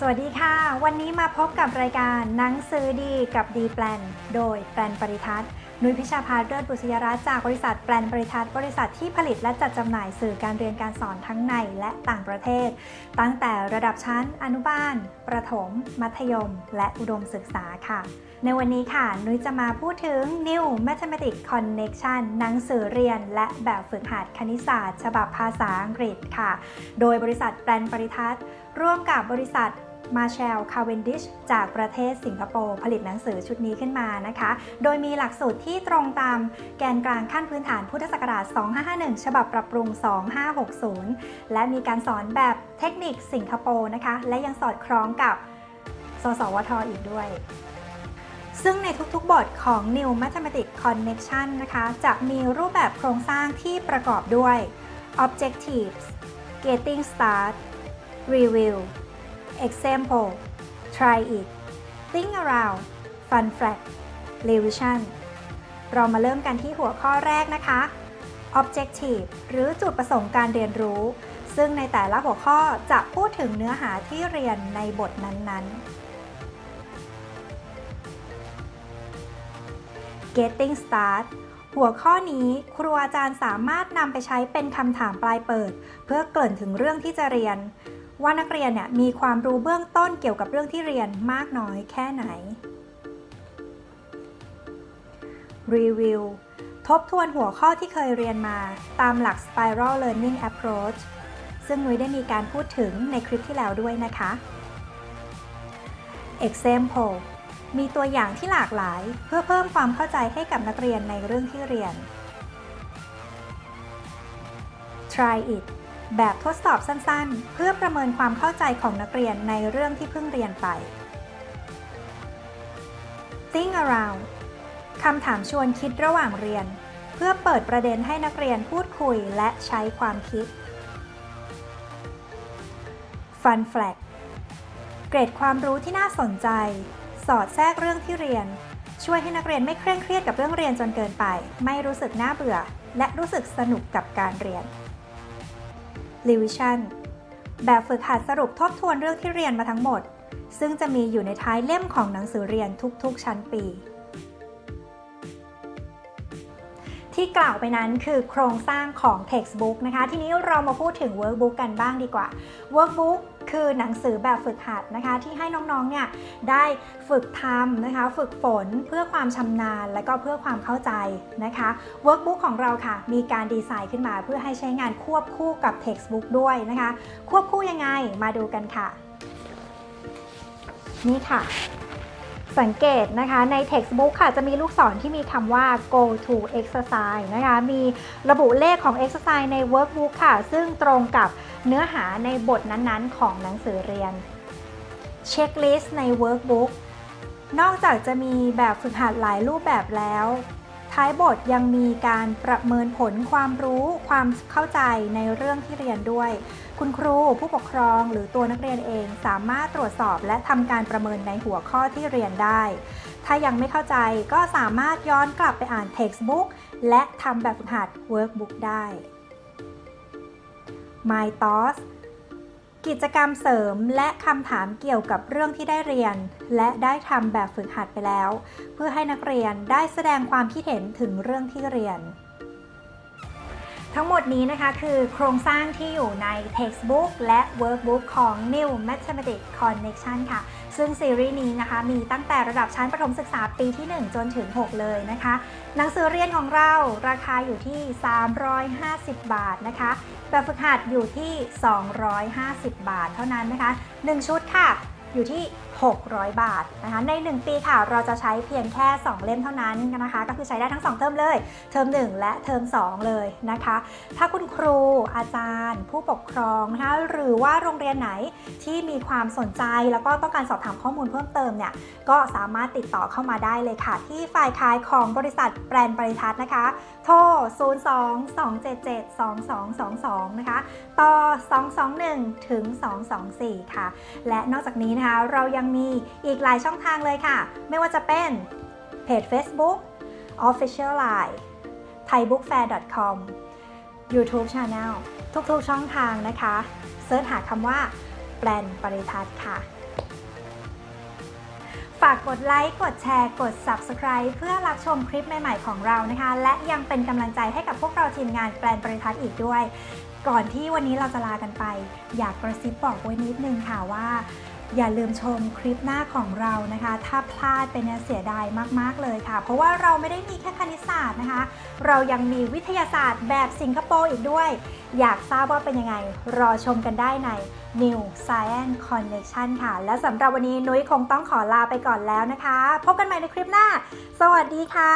สวัสดีค่ะ วันนี้มาพบกับรายการหนังสือดีกับดีแปลน โดยแปลนปริทัศน์นุ้ยพิชาพาเลิศบุษยรัตน์จากบริษัทแปลนปริทัศน์บริษัทที่ผลิตและจัดจำหน่ายสื่อการเรียนการสอนทั้งในและต่างประเทศ ตั้งแต่ระดับชั้น อนุบาล ประถม มัธยม และอุดมศึกษาค่ะ ในวันนี้ค่ะ นุ้ยจะมาพูดถึง New Mathematics Connection หนังสือเรียน และแบบฝึกหัดคณิตศาสตร์ ฉบับภาษาอังกฤษค่ะ โดยบริษัทแปลนปริทัศน์ ร่วมกับบริษัท มาเชลคาเวนดิชจากประเทศสิงคโปร์ผลิตหนังสือชุดนี้ขึ้นมานะคะ โดยมีหลักสูตรที่ตรงตามแกนกลางขั้นพื้นฐานพุทธศักราช 2551 ฉบับปรับปรุง 2560 และมีการสอนแบบเทคนิคสิงคโปร์นะคะ และยังสอดคล้องกับ สสวทอีกด้วยซึ่งในทุกๆ บทของ New Mathematics Connection นะคะ จะมีรูปแบบโครงสร้างที่ประกอบด้วย Objectives Getting Start Review Example Try it Think around Fun fact Revision เรามาเริ่มกันที่หัวข้อแรกนะคะ Objective หรือจุดประสงค์การเรียนรู้ ซึ่งในแต่ละหัวข้อจะพูดถึงเนื้อหาที่เรียนในบทนั้นๆ Getting Start หัวข้อนี้ครูอาจารย์สามารถนำไปใช้เป็นคำถามปลายเปิด เพื่อเกริ่นถึงเรื่องที่จะเรียน ว่านักเรียนเนี่ยมีความรู้เบื้องต้นเกี่ยวกับเรื่องที่เรียนมากน้อยแค่ไหน Review ทบทวนหัวข้อที่เคยเรียนมาตามหลัก Spiral Learning Approach ซึ่งนุ้ยได้มีการพูดถึงในคลิปที่แล้วด้วยนะคะ Example มีตัวอย่างที่หลากหลายเพื่อเพิ่มความเข้าใจให้กับนักเรียนในเรื่องที่เรียน Try it แบบทดสอบสั้นๆ เพื่อประเมินความเข้าใจของนักเรียนในเรื่องที่เพิ่งเรียนไป Think around คำถามชวนคิดระหว่างเรียน เพื่อเปิดประเด็นให้นักเรียนพูดคุยและใช้ความคิด Fun fact เกรดความรู้ที่น่าสนใจ สอดแทรกเรื่องที่เรียน ช่วยให้นักเรียนไม่เคร่งเครียดกับเรื่องเรียนจนเกินไป ไม่รู้สึกน่าเบื่อ และรู้สึกสนุกกับการเรียน Revision แบบฝึกหัดสรุปทบทวนเรื่องที่เรียนมาทั้งหมด ซึ่งจะมีอยู่ในท้ายเล่มของหนังสือเรียนทุกๆ ชั้นปี ที่กล่าวไปนั้นคือโครงสร้างของ textbook นะคะ ทีนี้เรามาพูดถึง workbook กันบ้างดีกว่า workbook คือหนังสือแบบฝึกหัดนะคะ ที่ให้น้องๆเนี่ยได้ฝึกทำนะคะ ฝึกฝนเพื่อความชำนาญ และก็เพื่อความเข้าใจนะคะ workbook ของเราค่ะ มีการดีไซน์ขึ้นมาเพื่อให้ใช้งานควบคู่กับ textbook ด้วยนะคะ ควบคู่ยังไงมาดูกันค่ะ นี่ค่ะ สังเกตนะคะใน textbook ค่ะจะมีลูกศรที่มีคำว่า go to exercise นะคะ มีระบุเลขของ exercise ใน workbook ค่ะ ซึ่งตรงกับเนื้อหาในบทนั้นๆ ของหนังสือเรียน เช็คลิสต์ใน workbook นอกจากจะมีแบบฝึกหัดหลายรูปแบบแล้ว ท้ายบทยังมีการประเมินผลความรู้ความเข้าใจในเรื่องที่เรียนด้วย คุณครูผู้ปกครองหรือตัวนักเรียนเองสามารถตรวจสอบและทำการประเมินในหัวข้อที่เรียนได้ ถ้ายังไม่เข้าใจก็สามารถย้อนกลับไปอ่าน textbook และทำแบบฝึกหัด workbook ได้ My Thoughts กิจกรรมเสริมและคำถามเกี่ยวกับเรื่องที่ได้เรียน และได้ทำแบบฝึกหัดไปแล้ว เพื่อให้นักเรียนได้แสดงความคิดเห็นถึงเรื่องที่เรียน ทั้งหมดนี้นะคะคือโครงสร้างที่อยู่ใน textbook และ workbook ของ New Mathematics Connection ค่ะ ซึ่งซีรีส์นี้นะคะมีตั้งแต่ระดับชั้นประถมศึกษาปีที่ 1 จนถึง 6 เลยนะคะ หนังสือเรียนของเราราคาอยู่ที่ 350 บาทนะคะ แบบฝึกหัดอยู่ที่ 250 บาทเท่านั้นนะคะ 1 ชุดค่ะอยู่ที่ 600 บาทนะคะใน 1 ปีค่ะเราจะใช้เพียงแค่ 2 เล่มเท่านั้นนะคะก็คือใช้ได้ทั้ง 2 เทอมเลย เทอม 1 และเทอม 2 เลยนะคะ ถ้าคุณครูอาจารย์ ผู้ปกครองนะคะหรือว่าโรงเรียนไหนที่มีความสนใจแล้วก็ต้องการสอบถามข้อมูลเพิ่มเติมเนี่ยก็สามารถติดต่อเข้ามาได้เลยค่ะ ที่ฝ่ายขายของบริษัทแบรนด์บริทัศน์นะคะ โทร 02-277-2222 นะคะต่อ 221ถึง224 ค่ะ และนอกจากนี้นะคะเรายังยังมีอีกหลายช่องทางเลยค่ะ ไม่ว่าจะเป็นเพจ Facebook Official Line thaibookfair.com YouTube Channel ทุกๆช่องทางนะคะเสิร์ชหาคำว่าแปลนปริทัศน์ค่ะ ฝากกดไลค์ กดแชร์ กด Subscribe เพื่อรับชมคลิปใหม่ๆของเรานะคะ และยังเป็นกำลังใจให้กับพวกเราทีมงานแปลนปริทัศน์อีกด้วย ก่อนที่วันนี้เราจะลากันไป อยากกระซิบบอกไว้นิดนึงค่ะว่า อย่าลืมชมคลิปหน้าของเรานะคะ ถ้าพลาดไปเนี่ยเสียดายมาก ๆ เลยค่ะ เพราะว่าเราไม่ได้มีแค่คณิตศาสตร์นะคะ เรายังมีวิทยาศาสตร์แบบสิงคโปร์อีกด้วย อยากทราบว่าเป็นยังไง รอชมกันได้ใน New Science Connection ค่ะ และสำหรับวันนี้นุ้ยคงต้องขอลาไปก่อนแล้วนะคะ พบกันใหม่ในคลิปหน้า สวัสดีค่ะ